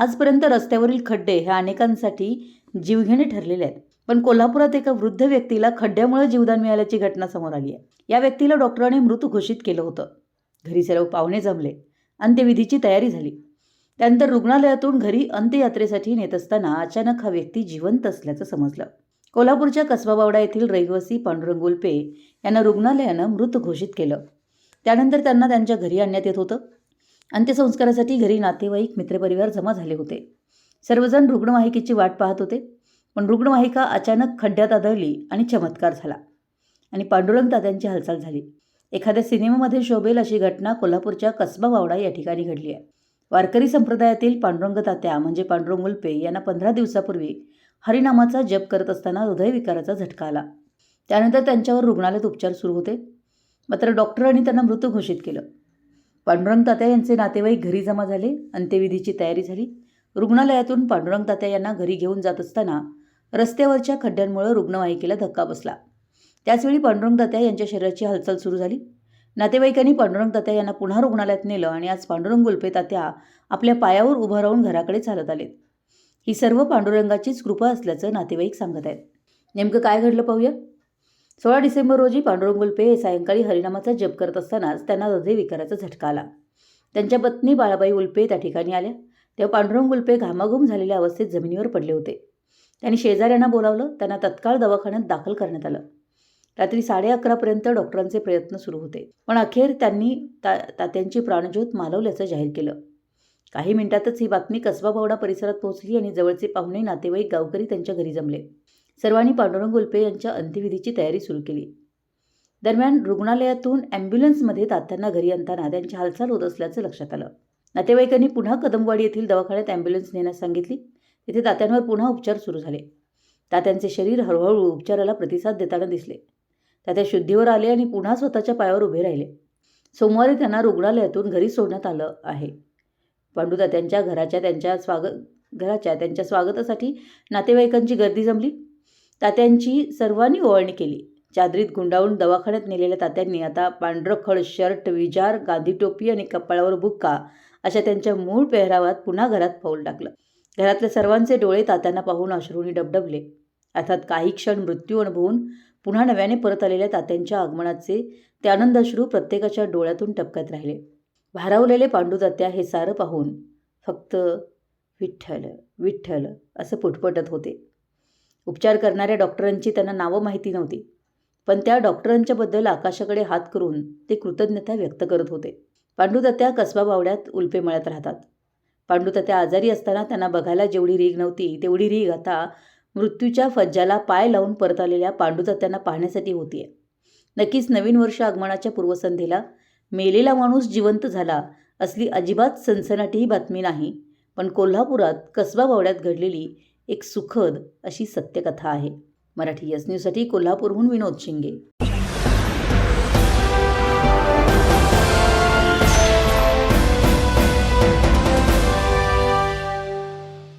आजपर्यंत रस्त्यावरील खड्डे हे अनेकांसाठी जीवघेणे ठरलेले आहेत. पण कोल्हापुरात एका वृद्ध व्यक्तीला खड्ड्यामुळे जीवदान मिळाल्याची घटना समोर आली आहे. या व्यक्तीला डॉक्टरांनी मृत घोषित केलं होतं. घरी सर्व पाहुणे जमले. अंत्यविधीची तयारी झाली. त्यानंतर रुग्णालयातून घरी अंत्ययात्रेसाठी नेत असताना अचानक हा व्यक्ती जिवंत असल्याचं समजलं. कोल्हापूरच्या कसबाबावडा येथील रहिवासी पांडुरंग उल्पे यांना रुग्णालयानं मृत घोषित केलं. त्यानंतर त्यांना त्यांच्या घरी आणण्यात येत होतं. अंत्यसंस्कारासाठी घरी नातेवाईक मित्रपरिवार जमा झाले होते. सर्वजण रुग्णवाहिकेची वाट पाहत होते. पण रुग्णवाहिका अचानक खड्ड्यात आदळली आणि चमत्कार झाला. आणि पांडुरंग तात्यांची हालचाल झाली. एखाद्या सिनेमामध्ये शोभेल अशी घटना कोल्हापूरच्या कसबा वावडा या ठिकाणी घडली आहे. वारकरी संप्रदायातील पांडुरंग तात्या म्हणजे पांडुरंग उल्पे यांना पंधरा दिवसापूर्वी हरिनामाचा जप करत असताना हृदयविकाराचा झटका आला. त्यानंतर त्यांच्यावर रुग्णालयात उपचार सुरू होते. मात्र डॉक्टरांनी त्यांना मृत घोषित केलं. पांडुरंग तात्या यांचे नातेवाईक घरी जमा झाले अंत्यविधीची तयारी झाली. रुग्णालयातून पांडुरंग तात्या यांना घरी घेऊन जात असताना रस्त्यावरच्या खड्ड्यांमुळे रुग्णवाहिकेला धक्का बसला. त्याचवेळी पांडुरंग तात्या यांच्या शरीराची हालचाल सुरू झाली. नातेवाईकांनी पांडुरंग तात्या यांना पुन्हा रुग्णालयात नेलं आणि आज पांडुरंग गुल्पे तात्या आपल्या पायावर उभं राहून घराकडे चालत आलेत. ही सर्व पांडुरंगाचीच कृपा असल्याचं नातेवाईक सांगत आहेत. नेमकं काय घडलं पाहूया? सोळा डिसेंबर रोजी पांडुरंग गुल्पे हे सायंकाळी हरिनामाचा जप करत असतानाच त्यांना हृदयविकाराचा झटका आला. त्यांच्या पत्नी बाळाबाई उल्पे त्या ठिकाणी आल्या. तेव्हा पांडुरंग उल्पे घामाघूम झालेल्या अवस्थेत जमिनीवर पडले होते. त्यांनी शेजाऱ्यांना बोलावलं. त्यांना तत्काळ दवाखान्यात दाखल करण्यात आलं. रात्री साडे अकरापर्यंत डॉक्टरांचे प्रयत्न सुरू होते. पण अखेर त्यांनी ता तात्यांची प्राणज्योत मालवल्याचं जाहीर केलं. काही मिनिटातच ही बातमी कसबा बावडा परिसरात पोहोचली आणि जवळचे पाहुणे नातेवाईक गावकरी त्यांच्या घरी जमले. सर्वांनी पांडुरंग उल्पे यांच्या अंत्यविधीची तयारी सुरू केली. दरम्यान रुग्णालयातून ॲम्ब्युलन्समध्ये तात्यांना घरी आणताना त्यांची हालचाल होत असल्याचं लक्षात आलं. नातेवाईकांनी पुन्हा कदमवाडी येथील दवाखान्यात ॲम्ब्युलन्स नेण्यास सांगितली. तिथे तात्यांवर पुन्हा उपचार सुरू झाले. तात्यांचे शरीर हळूहळू उपचाराला प्रतिसाद देताना दिसले. तात्या शुद्धीवर आले आणि पुन्हा स्वतःच्या पायावर उभे राहिले. सोमवारी त्यांना रुग्णालयातून घरी सोडण्यात आलं आहे. पांडू तात्यांच्या घराच्या त्यांच्या स्वागत घराच्या त्यांच्या स्वागतासाठी नातेवाईकांची गर्दी जमली. तात्यांची सर्वांनी ओवाळणी केली. चादरीत गुंडाळून दवाखान्यात नेलेल्या तात्यांनी आता पांढरखळ शर्ट विजार गांधी टोपी आणि कपाळावर बुक्का अशा त्यांच्या मूळ पेहरावात पुन्हा घरात पाऊल टाकलं. घरातल्या सर्वांचे डोळे तात्यांना पाहून अश्रूंनी डबडबले. अर्थात काही क्षण मृत्यू अनुभवून पुन्हा नव्याने परत आलेल्या तात्यांच्या आगमनाचे ते आनंदाश्रू प्रत्येकाच्या डोळ्यातून टपकत राहिले. भारावलेले पांडू तात्या हे सारं पाहून फक्त विठ्ठल विठ्ठल असं पुटपटत होते. उपचार करणाऱ्या डॉक्टरांची त्यांना नावं माहिती नव्हती. पण त्या डॉक्टरांच्याबद्दल आकाशाकडे हात करून ते कृतज्ञता व्यक्त करत होते. पांडुतात्या कसबा बावड्यात उल्पे मळ्यात राहतात. पांडुतात्या आजारी असताना त्यांना बघायला जेवढी रीग नव्हती तेवढी रीग आता मृत्यूच्या फज्जाला पाय लावून परत आलेल्या पांडुतात्यांना पाहण्यासाठी होती आहे नक्कीच नवीन वर्ष आगमनाच्या पूर्वसंध्येला मेलेला माणूस जिवंत झाला असली अजिबात सनसनाटी ही बातमी नाही. पण कोल्हापुरात कसबा बावड्यात घडलेली एक सुखद अशी सत्यकथा आहे. मराठी यस न्यूजसाठी कोल्हापूरहून विनोद शिंगे.